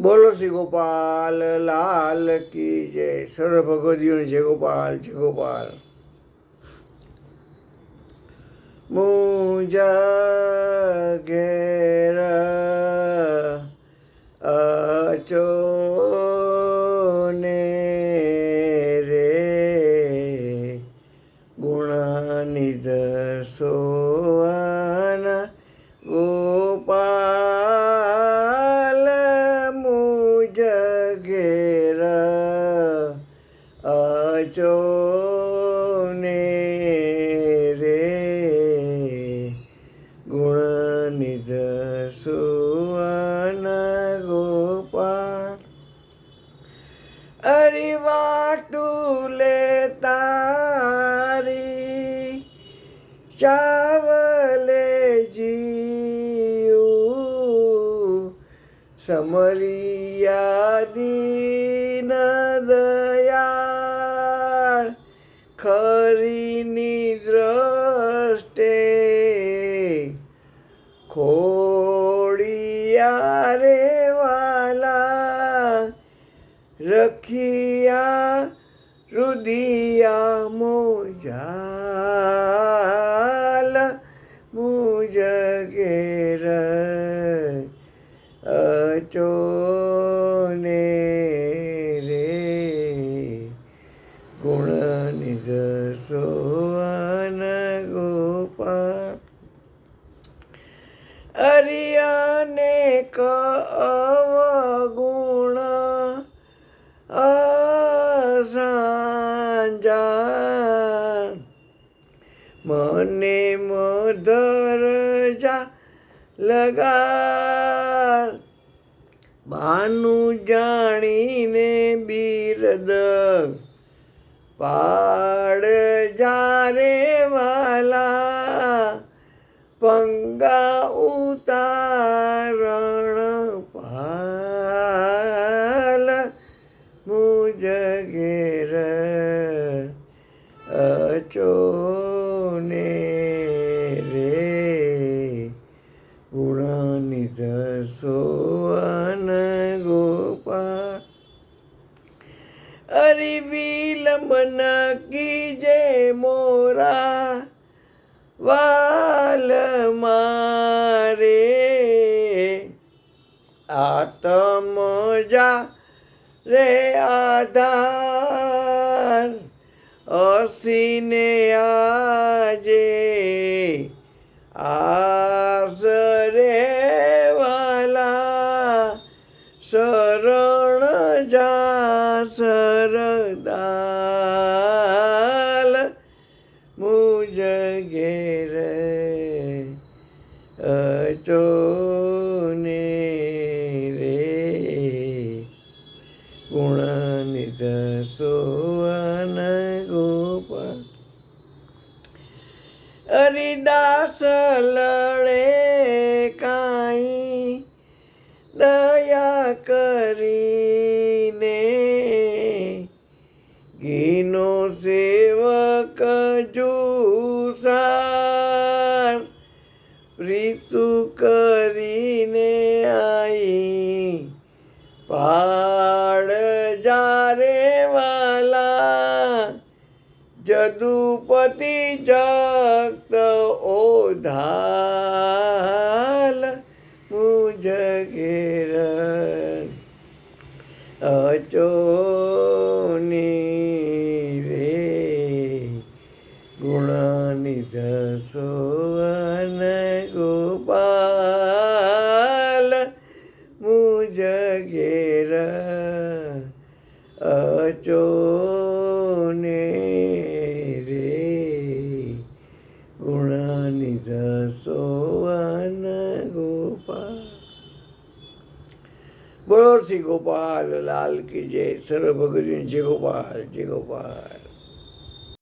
બોલો શ્રી ગોપાલ લાલ કી જય. સર્વ ભગવદીઓની જય ગોપાલ જય ગોપાલ. મુજા ઘેર અચો ને રે ગુણનિધ સુવન ગોપાલ અરે વાટુલે તારી ચાવલે જીયું સમરિયા દીન દયાળ ખરીની દ્રષ્ટે ખોડિયા રે વાલા રખિયા રુદિયા મોજાલ મુજ ઘેર અચોને રે ગુણ નિજ સોવન ગોપાલ અરિયાને ક અવગુણ અસાંજા. મને મધર જા લગા. બાનું જાણીને બિરદ પાડ જારે વાલા. પંગા ઉતારણ પાલ મુજ ઘેર અચોને રે. ગુણનિધ સોન ગોપા અરે વિલંબન કી જય મોરા વાલ મારે. આતમ જા રે આધાર. અસીને આજે આસરે વાલા. શરણ જા સરદાલ સોવન ગોપાલ. હરિદાસ લડે કાંઈ દયા કરીને. ઘીનો સેવક જુસાર પ્રીતુ કરીને આઈ. પાડ જદુપતિ જગત ઓધાલ મુજ ઘેર અચોની રે ગુણનિધ સોવન ગોપાલ મુજ ઘેર અચોને રે ગુણનિધ સોવન ગોપાલ. બોલો શ્રી ગોપાલ લાલ કી જય. સર્વ ભગવતી જય ગોપાલ જય ગોપાલ.